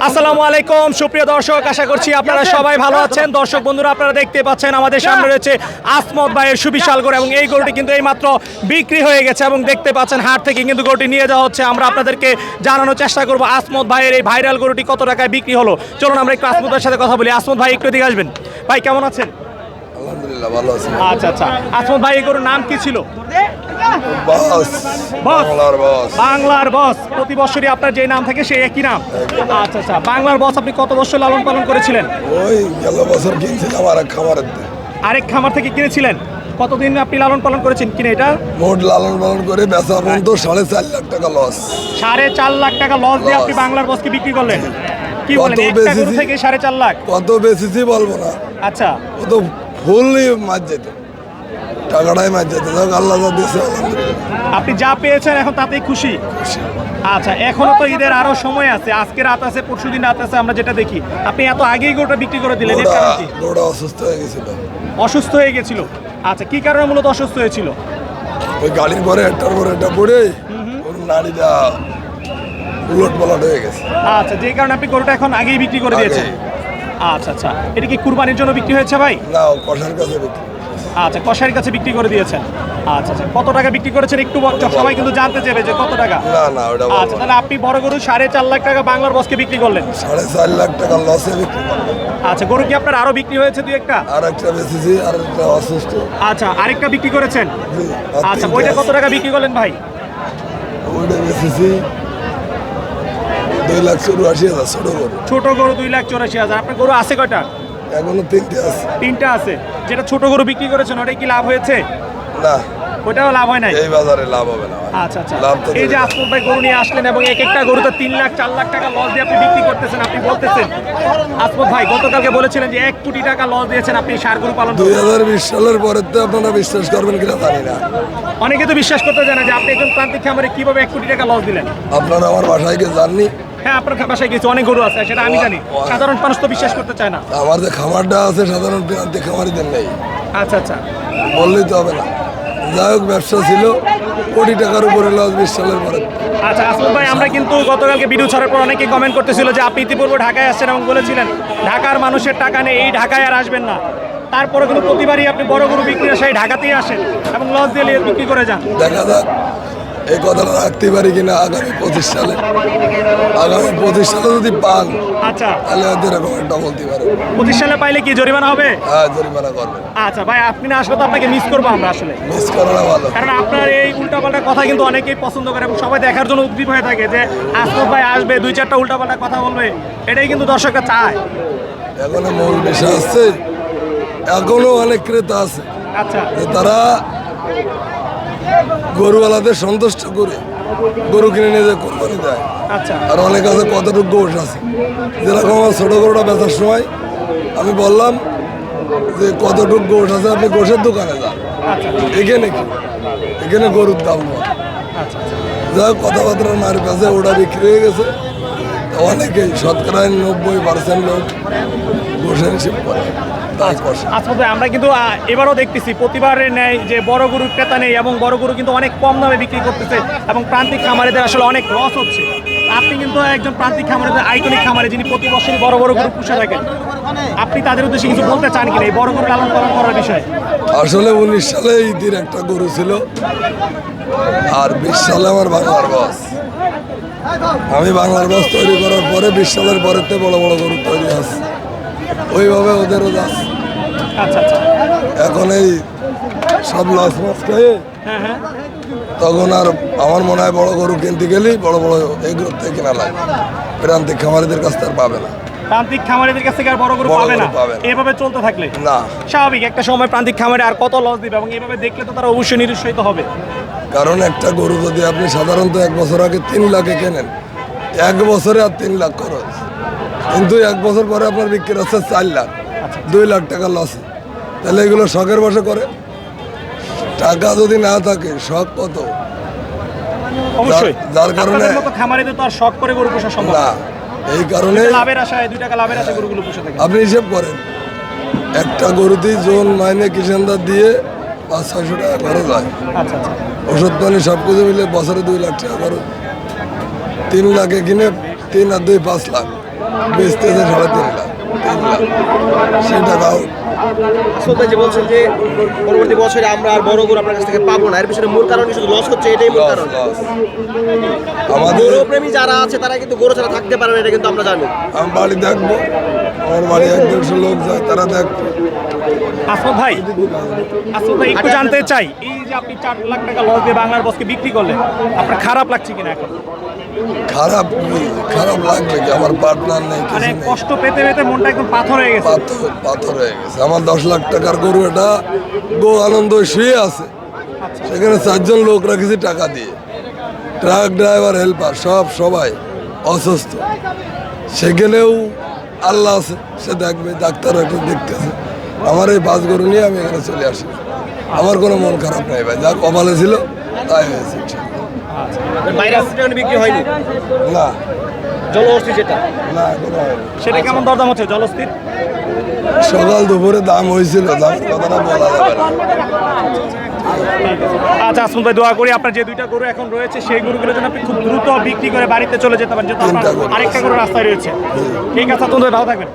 আসসালামু আলাইকুম সুপ্রিয় দর্শক আশা করছি আপনারা সবাই ভালো আছেন। দর্শক বন্ধুরা আপনারা দেখতে পাচ্ছেন আমাদের সামনে রয়েছে আসমত ভাইয়ের সুবিশাল গরু এবং এই গরুটি কিন্তু এইমাত্র বিক্রি হয়ে গেছে এবং দেখতে পাচ্ছেন হাট থেকে কিন্তু গরুটি নিয়ে যাওয়া হচ্ছে। আমরা আপনাদেরকে জানানোর চেষ্টা করব আসমত ভাইয়ের এই ভাইরাল গরুটি কত টাকায় বিক্রি হলো। চলুন আমরা একটু আসমত ভাইয়ের সাথে কথা বলি। আসমত ভাই একটু দিকে আসবেন। ভাই কেমন আছেন? আলহামদুলিল্লাহ ভালো আছি। আচ্ছা আচ্ছা। আসমত ভাই এই গরুর নাম কি ছিল? বস। বাংলার বস। বাংলার বস। প্রতি বছরই আপনার যে নাম থাকে সেই একই নাম। আচ্ছা আচ্ছা। বাংলার বস আপনি কত বছর লালন পালন করেছিলেন? ওই গেল বছর কিনছিলাম আর এক খামারের আরেক খামার থেকে কিনেছিলেন। কতদিন আপনি লালন পালন করেছেন? কিনে এটা? মোট লালন পালন করে বেচা পর্যন্ত সাড়ে চার লাখ টাকা লস সাড়ে চার লাখ টাকা লস দিয়ে আপনি। বাংলার বসকে বিক্রি করলেন। কি বলেন কত একটা গরু থেকে সাড়ে চার লাখ? কত বেচেছি বলব না। আচ্ছা। ও তো ফুলই মাছ যেত। টাকাটাই মাছ যেত যাক আল্লাহ যা দিয়েছে আপনি যা পেয়েছেন এখন তাতেই খুশি? আচ্ছা এখনও তো ঈদের আরও সময় আছে। আজকে রাত আছে পরশু দিন রাত আছে আমরা যেটা দেখি। আপনি এত আগেই গরুটা বিক্রি করে দিলেন এর কারণ কি? গোড়া অসুস্থ হয়ে গেছিল। অসুস্থ হয়ে গেছিল। আচ্ছা কি কারণে মূলত অসুস্থ হয়েছিল? ওই গাড়ির পরে একটার পরে একটা পড়ে ওর নাড়িটা উলট পালট হয়ে গেছে। আচ্ছা যে কারণে আপনি গরুটা এখন আগেই বিক্রি করে দিয়েছেন। আচ্ছা আচ্ছা। এটা কি কুরবানির জন্য বিক্রি হয়েছে ভাই? না কষার কাছে বিক্রি। আচ্ছা কষারির কাছে বিক্রি করে দিয়েছেন। আচ্ছা আচ্ছা কত টাকা বিক্রি করেছেন একটু সবাই কিন্তু জানতে চাইবে যে কত টাকা। না না ওটা আচ্ছা তাহলে আপনি বড় গরু সাড়ে চার লাখ টাকা বাংলার বসকে বিক্রি করলেন। সাড়ে চার লাখ টাকা লসে বিক্রি। আচ্ছা গরু কি আপনার আরও বিক্রি হয়েছে দুই একটা? আর একটা বেচেছি আর একটা অসুস্থ। আচ্ছা আরেকটা বিক্রি করেছেন? আচ্ছা তিনটে। ওইটা কত টাকা বিক্রি করলেন ভাই? ওইটা বেচেছি দুই লাখ চুরাশি হাজার ছোট গরু। ছোট গরু দুই লাখ চৌরাশি হাজার আপনার গরু আছে কয়টা? এখনও তিনটে আছে। তিনটা আছে। যেটা ছোট গরু বিক্রি করেছেন ওটাই কি লাভ হয়েছে? না। ওটাও লাভ হয় নাই? এই বাজারে লাভ হবে না। আচ্ছা আচ্ছা। লাভ তো এই যে। আসমত ভাই গরু নিয়ে আসলেন এবং এক একটা গরুতে তিন লাখ চার লাখ টাকা লস দিয়ে আপনি বিক্রি করতেছেন আপনি বলতেছেন। আসমত ভাই গতকালকে বলেছিলেন যে এক কোটি টাকা লস দিয়েছেন আপনি সার গরু পালন দুই হাজার বিশ সালের পরের তো আপনারা বিশ্বাস করবেন কিনা জানি না। অনেকে তো বিশ্বাস করতে জানে যে আপনি একজন প্রান্তিক খামারে কীভাবে এক কোটি টাকা লস দিলেন? আপনারা আমার বাসায় গিয়ে জাননি হ্যাঁ আপনার বাসায় গেছে অনেক গরু আছে সেটা আমি জানি। সাধারণ মানুষ তো বিশ্বাস করতে চায় না। আমার যে খামারটা আছে সাধারণ খামারিদের নেই। আচ্ছা আচ্ছা। বললেই তো হবে না। যাই হোক ব্যবসা ছিল কোটি টাকার উপরে লস বিশ সালের পরে। আচ্ছা আসমত ভাই আমরা কিন্তু গতকালকে ভিডিও ছাড়ার পর অনেকে কমেন্ট করতেছিল যে আপনি ইতিপূর্বে ঢাকায় আসছেন এবং বলেছিলেন ঢাকার মানুষের টাকা নেই এই ঢাকায় আর আসবেন না। তারপরে কিন্তু প্রতিবারই আপনি বড় গরু বিক্রি সেই ঢাকাতেই আসেন এবং লস দিয়ে বিক্রি করে যান। দেখা যাক। এই কথাটা রাখতে পারি কিনা আগামী পঁচিশ সালে? আগামী পঁচিশ সালে যদি পান আচ্ছা। তাহলে হয়তো এরকম একটা বলতে পারে পঁচিশ সালে পাইলে কি জরিমানা হবে? হ্যাঁ জরিমানা করবে। আচ্ছা ভাই আপনি না আসলে তো আপনাকে মিস করব আমরা আসলে। মিস করাটা ভালো। কারণ আপনার এই উল্টাপাল্টা কথা কিন্তু অনেকেই পছন্দ করে এবং সবাই দেখার জন্য উদ্দীপ হয়ে থাকে যে আসমত ভাই আসবে দুই চারটা উল্টাপাল্টা কথা বলবে এটাই কিন্তু দর্শকরা চায়। এখনও মূল বিষয় আসছে এখনও অনেক ক্রেতা আছে। আচ্ছা। তারা গরুওয়ালাদের সন্তুষ্ট করে গরু কিনে নিয়ে যে কোরবানি দেয়। আচ্ছা। আর অনেক আছে কতটুকু গোষ আছে। যেরকম আমার ছোটো গরুটা বেচার সময় আমি বললাম যে কতটুকু গোষ আছে? আপনি গোষের দোকানে যান। আচ্ছা। এখানে কি? এখানে গরুর দাম। আচ্ছা আচ্ছা। যা হোক, কথাবার্তা মার কাছে ওটা বিক্রি হয়ে গেছে। অনেকেই শতকরা নব্বই পার্সেন্ট লোক হিসেব করে ভাই আমরা কিন্তু এবারও দেখতেছি, প্রতিবারের ন্যায় যে বড় গরুর ক্রেতা নেই এবং বড় গরু কিন্তু অনেক কম দামে বিক্রি করতেছে এবং প্রান্তিক খামারিদের আসলে অনেক লস হচ্ছে। আপনি কিন্তু একজন প্রান্তিক খামারিদের আইকনিক খামারে যিনি প্রতি বছরই বড় বড় গরু পুষে থাকেন, আপনি তাদের উদ্দেশ্যে কিছু বলতে চান কিনা এই বড় গরু লালন পালন করার বিষয়ে? আসলে উনিশ সালে ঈদের একটা গরু ছিল। আর বিশ সালে আমার বাংলার বাস আমি বাংলার বাস তৈরি করার পরে বিশ সালের পরেতে বড় বড় গরু তৈরি আছে। ওইভাবে ওদেরও যাচ্ছে আচ্ছা আচ্ছা। এখন এই সব লস মাস খেয়ে হ্যাঁ হ্যাঁ। তখন আর আমার মনে হয় বড় গরু কিনতে গেলেই বড় বড় এগুলোর থেকে কেনা লাগে। প্রান্তিক খামারিদের কাছ থেকে আর পাবে না। প্রান্তিক খামারিদের কাছ থেকে আর বড় গরু পাবে না। এভাবে চলতে থাকলে না। স্বাভাবিক একটা সময় প্রান্তিক খামারে আর কত লস দিবে এবং এভাবে দেখলে তো তারা অবশ্যই নিরুৎসাহিত হবে। কারণ একটা গরু যদি আপনি সাধারণত এক বছর আগে তিন লাখে কেনেন এক বছরে আর তিন লাখ খরচ। কিন্তু এক বছর পরে আপনার বিক্রি হচ্ছে চার লাখ দুই লাখ টাকা লস তাহলে এগুলো শখের বসে করে। টাকা যদি না থাকে শখ কত? অবশ্যই। যার কারণে- খামারিদের তো আর শখ করে গরু পোষা সম্ভব না। এই কারণে লাভের আশায় দুই টাকা লাভের আশায় গরুগুলো পুষে থাকে। আপনি হিসেব করেন। একটা গরুতেই জোন মাইনে কিষানদার দিয়ে পাঁচ ছয়শো টাকা খরচ হয়। আচ্ছা আচ্ছা। ওষুধ পানি সব কিছু মিলে বছরে দুই লাখ টাকা খরচ। তিন লাখে কিনে তিন আর দুই পাঁচ লাখ। বেচতেছে সাড়ে তিন লাখ তিন লাখ। সে টাকাও আসল যে বলছেন যে পরবর্তী বছরে আমরা আর বড় গরু আপনার কাছ থেকে পাবো না। এর পিছনে মূল কারণ কিছু শুধু লস হচ্ছে এটাই মূল কারণ। আমাদের গরু প্রেমী যারা আছে তারা কিন্তু গরু ছাড়া থাকতে পারে না এটা কিন্তু আমরা জানি। আমি বাড়ি দেখব। আমার বাড়ি এক দেড়শো লোক যায় তারা দেখব আসমত ভাই আসমত ভাই একটু জানতে চাই এই যে আপনি চার লাখ টাকা লস দিয়ে বাংলার বসকে বিক্রি করলেন আপনার খারাপ লাগছে কিনা এখন? খারাপ খারাপ লাগবে কি? আমার পার্টনার নেই মানে কষ্ট পেতে পেতে মনটা একদম পাথর হয়ে গেছে। পাথর পাথর হয়ে গেছে। আমার দশ লাখ টাকার গরু এটা গো আনন্দ শুয়ে আছে। সেখানে চারজন লোক রাখেছি টাকা দিয়ে। ট্রাক ড্রাইভার হেল্পার সব সবাই অসুস্থ। সেখানেও আল্লাহ আছে সে দেখবে ডাক্তার একটু দেখতেছে। আমার এই বাস গরু নিয়ে আমি এখানে চলে আসি। আমার কোনো মন খারাপ নেই ভাই যা কপালে ছিল তাই হয়েছে না। যেটা? না সেটা কেমন দরদাম হচ্ছে জলস্থির সকাল দুপুরে দাম হয়েছিল দামের কথাটা বলা যাবে না। আচ্ছা আসমত ভাই দোয়া করি। আপনার যে দুইটা গরু এখন রয়েছে সেই গরুগুলো যেন আপনি খুব দ্রুত বিক্রি করে বাড়িতে চলে যেতে পারেন যেহেতু আপনার আরেকটা গরু রাস্তায় রয়েছে। ঠিক আছে আসমত ভাই ভালো থাকবেন।